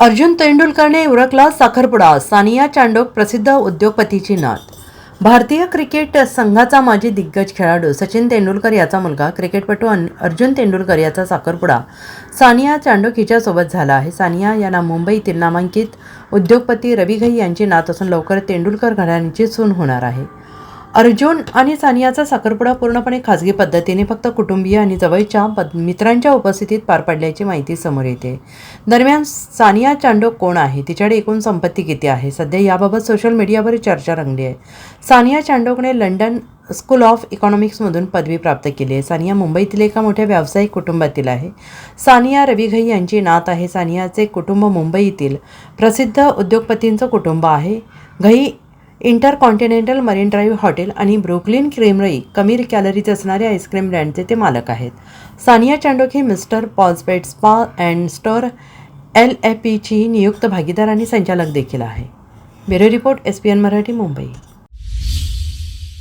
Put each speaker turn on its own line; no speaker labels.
अर्जुन तेंडुलकरने उरकला साखरपुडा सानिया चांडोक प्रसिद्ध उद्योगपतीची नात भारतीय क्रिकेट संघाचा माजी दिग्गज खेळाडू सचिन तेंडुलकर याचा मुलगा क्रिकेटपटू अन- अर्जुन तेंडुलकर याचा साखरपुडा सानिया चांडोक हिच्यासोबत झाला आहे. सानिया यांना मुंबईतील नामांकित उद्योगपती रवी घई यांची नात असून लवकर तेंडुलकर घराण्याची सून होणार आहे. अर्जुन आणि सानियाचा साखरपुडा पूर्णपणे खाजगी पद्धतीने फक्त कुटुंबीय आणि जवळच्या पद मित्रांच्या उपस्थितीत पार पडल्याची माहिती समोर येते. दरम्यान सानिया चांडोक कोण आहे? तिच्याकडे एकूण संपत्ती किती आहे? सध्या याबाबत सोशल मीडियावर चर्चा रंगली आहे. सानिया चांडोकने लंडन स्कूल ऑफ इकॉनॉमिक्समधून पदवी प्राप्त केली आहे. सानिया मुंबईतील एका मोठ्या व्यावसायिक कुटुंबातील आहे. सानिया रवी घई यांची नात आहे. सानियाचे कुटुंब मुंबईतील प्रसिद्ध उद्योगपतींचं कुटुंब आहे. Ghai InterContinental Marine Drive hotel आणि ब्रुकलिन क्रीमरई कमी कॅलरीज असणाऱ्या आईस्क्रीम ब्रँडचे ते मालक आहेत. सानिया चांडोक ही mister paws pet spa and store L A पीची नियुक्त भागीदार आणि संचालक देखील आहे. Bureau report S P N Marathi Mumbai.